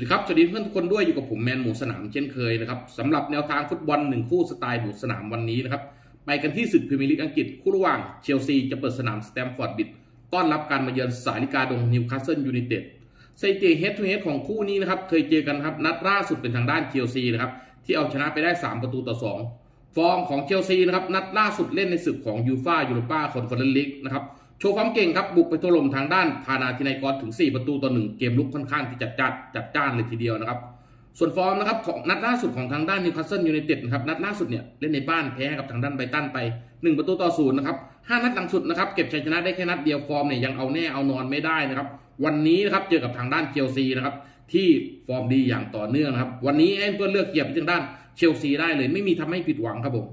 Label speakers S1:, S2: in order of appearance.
S1: วัสดีครับ สวัสดีเพื่อนทุกคนด้วยอยู่กับผมแมนหมูสนามเช่นเคยนะครับสำหรับแนวทางฟุตบอลหนึ่งคู่สไตล์หมูสนามวันนี้นะครับ ไปกันที่ศึกพรีเมียร์ลีกอังกฤษคู่ระหว่างเชลซีจะเปิดสนามสแตมฟอร์ดบิดต้อนรับการมาเยือนสายลิกาดงนิวคาสเซิลยูไนเต็ดสถิติเฮดทูเฮดของคู่นี้นะครับเคยเจอกันครับนัดล่าสุดเป็นทางด้านเชลซีนะครับที่เอาชนะไปได้ 3 ประตูต่อ 2 ฟอร์มของเชลซีนะครับนัดล่าสุดเล่นในศึกของยูฟายูโรปาคอนเฟอเรนซ์ลีกนะครับ โชว์ความเก่งครับบุกไปถล่มทางด้านพานาธินัยกรถึง 4 ประตูต่อ1เกมลุกค่อนข้างที่จัดจ้านจัดจ้านเลยทีเดียวนะครับ ส่วนฟอร์มนะครับของนัดล่าสุดของทางด้านนิวคาสเซิลยูไนเต็ดนะครับนัดล่าสุดเนี่ยเล่นในบ้านแพ้กับทางด้านไบตันไป 1 ประตูต่อศูนย์นะครับห้านัดหลังสุดนะครับเก็บชัยชนะได้แค่นัดเดียวฟอร์มเนี่ยยังเอาแน่เอานอนไม่ได้นะครับวันนี้นะครับเจอกับทางด้านเชลซีนะครับที่ฟอร์มดีอย่างต่อเนื่องครับวันนี้ไอ้เพื่อเลือกเหยียบไปทางด้านเชลซีได้เลย ไม่มีทำให้ผิดหวังครับผม